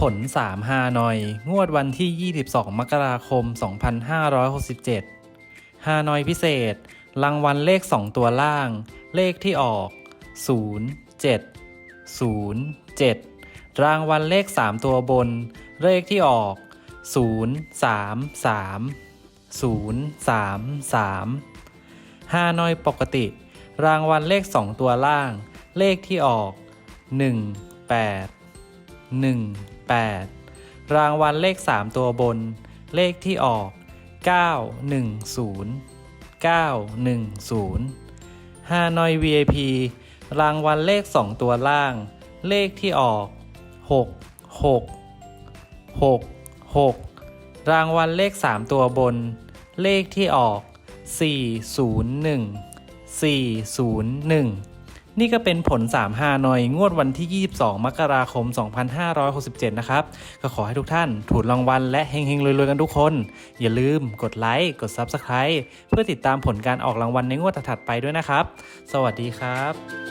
ผล 3 ฮานอย งวดวันที่ 22 มกราคม 2567 ฮานอยพิเศษ รางวัลเลข 2 ตัวล่าง เลขที่ออก 0 7 0 7 รางวัลเลข 3 ตัวบน เลขที่ออก 0 3 3 0 3 3 ฮานอยปกติ รางวัลเลข 2 ตัวล่าง เลขที่ออก 1 8 1 8 รางวัลเลข 3 ตัวบน เลขที่ออก 9 1 0 9 1 0ฮานอย VIP รางวัลเลข 2 ตัวล่าง เลขที่ออก 6 6 6 6 รางวัลเลข 3 ตัวบน เลขที่ออก 401 401 นี่ก็เป็นผล3ฮานอย งวดวันที่ 22 มกราคม 2567 นะครับ ก็ขอให้ทุกท่านถูกรางวัลและเฮงๆรวยๆกันทุกคน อย่าลืมกดไลค์ กด Subscribe เพื่อติดตามผลการออกรางวัลในงวดถัดไปด้วยนะครับ สวัสดีครับ